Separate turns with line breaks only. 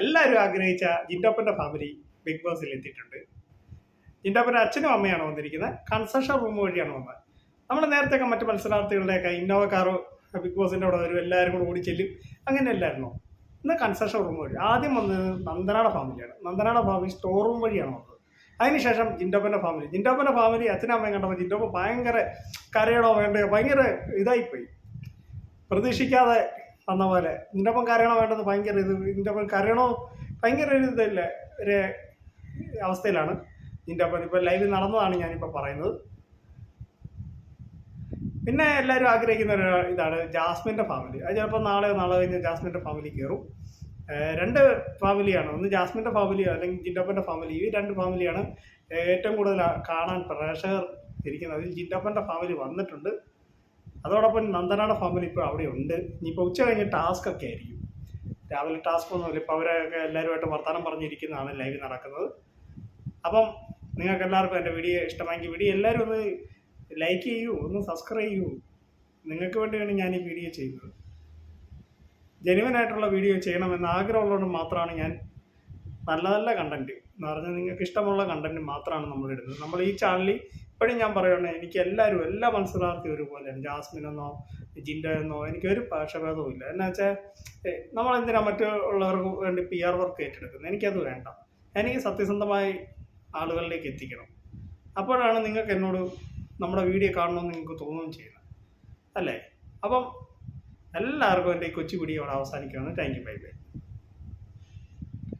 എല്ലാവരും ആഗ്രഹിച്ച ജിൻഡോപ്പന്റെ family big ബോസിൽ എത്തിയിട്ടുണ്ട്. ജിൻഡോപ്പന്റെ അച്ഛനും അമ്മയാണ് വന്നിരിക്കുന്നത്. കൺസെഷൻ റൂം വഴിയാണ് വന്നത്. നമ്മൾ നേരത്തെ മറ്റ് മത്സരാർത്ഥികളുടെയൊക്കെ ഇന്നോവ കാറോ ബിഗ് ബോസിന്റെ അവിടെ വരും എല്ലാവരും കൂടെ ഓടി ചെല്ലും. അങ്ങനെയല്ലായിരുന്നോ ഇന്ന് കൺസെഷൻ റൂം വഴി. ആദ്യം വന്നത് നന്ദനാട ഫാമിലിയാണ് നന്ദനാട ഫാമിലി സ്റ്റോർ റൂം വഴിയാണ് വന്നത്. അതിനുശേഷം ജിൻഡോപ്പന്റെ ഫാമിലി ജിൻഡോപ്പന്റെ ഫാമിലി അച്ഛനും അമ്മയും കണ്ടപ്പോൾ ജിൻഡോപ്പ ഭയങ്കര കരയണോ വേണ്ടയോ ഭയങ്കര ഇതായിപ്പോയി. പ്രതീക്ഷിക്കാതെ വന്ന പോലെ. ഇതിന്റെ ഒപ്പം കരയണോ വേണ്ടത് ഭയങ്കര ഇത് ഇതിന്റെ ഒപ്പം കരയണോ? ഭയങ്കര ഒരു ഇതല്ല ഒരു അവസ്ഥയിലാണ്. ഇതിന്റെ ഒപ്പം ലൈവിൽ നടന്നതാണ് ഞാനിപ്പോൾ പറയുന്നത്. പിന്നെ എല്ലാവരും ആഗ്രഹിക്കുന്ന ഒരു ഇതാണ് ജാസ്മിന്റെ ഫാമിലി അത് ചിലപ്പോൾ നാളെ നാളെ കഴിഞ്ഞ് ജാസ്മിന്റെ ഫാമിലി കയറും. രണ്ട് ഫാമിലിയാണ് ഒന്ന് ജാസ്മിന്റെ ഫാമിലി അല്ലെങ്കിൽ ജിൻഡപ്പന്റെ ഫാമിലി ഈ രണ്ട് ഫാമിലിയാണ് ഏറ്റവും കൂടുതൽ കാണാൻ പ്രേക്ഷകർ ഇരിക്കുന്നത്. അതിൽ ജിൻഡപ്പന്റെ ഫാമിലി വന്നിട്ടുണ്ട്. അതോടൊപ്പം നന്ദനാട് ഫാമിലി ഇപ്പോൾ അവിടെ ഉണ്ട്. ഇനിയിപ്പോൾ ഉച്ച കഴിഞ്ഞ് ടാസ്ക് ഒക്കെ ആയിരിക്കും. രാവിലെ ടാസ്ക് ഒന്നുമില്ല ഇപ്പോൾ അവരൊക്കെ എല്ലാവരുമായിട്ട് വർത്തമാനം പറഞ്ഞിരിക്കുന്നതാണ് ലൈവ് നടക്കുന്നത്. അപ്പം നിങ്ങൾക്ക് എല്ലാവർക്കും എന്റെ വീഡിയോ ഇഷ്ടമായെങ്കിൽ വീഡിയോ എല്ലാവരും ഒന്ന് ലൈക്ക് ചെയ്യൂ ഒന്ന് സബ്സ്ക്രൈബ് ചെയ്യൂ. നിങ്ങൾക്ക് വേണ്ടിയാണ് ഞാൻ ഈ വീഡിയോ ചെയ്യുന്നത്. ജനുവനായിട്ടുള്ള വീഡിയോ ചെയ്യണമെന്ന് ആഗ്രഹമുള്ളതുകൊണ്ട് മാത്രമാണ് ഞാൻ നല്ല നല്ല കണ്ടന്റ് എന്ന് പറഞ്ഞാൽ നിങ്ങൾക്ക് ഇഷ്ടമുള്ള കണ്ടന്റ് മാത്രമാണ് നമ്മൾ ഇടുന്നത്. നമ്മൾ ഈ ചാനലിൽ ഇപ്പോഴും ഞാൻ പറയണേ എനിക്ക് എല്ലാവരും എല്ലാ മത്സരാർത്ഥിയും ഒരുപോലെയാണ്. ജാസ്മിൻ എന്നോ എന്നോ എനിക്കൊരു പക്ഷഭേദവും ഇല്ല എന്നാ വെച്ചാൽ നമ്മളെന്തിനാ മറ്റുള്ളവർക്ക് വേണ്ടി പി ആർ വർക്ക് ഏറ്റെടുക്കുന്നത്? എനിക്കത് വേണ്ട. എനിക്ക് സത്യസന്ധമായി ആളുകളിലേക്ക് എത്തിക്കണം. അപ്പോഴാണ് നിങ്ങൾക്ക് എന്നോട് നമ്മുടെ വീഡിയോ കാണണമെന്ന് നിങ്ങൾക്ക് തോന്നുകയും ചെയ്യുന്നത്. അല്ലേ? അപ്പം എല്ലാവർക്കും എന്റെ ഈ കൊച്ചു വീഡിയോ അവിടെ അവസാനിക്കുകയാണ്. Thank you bye bye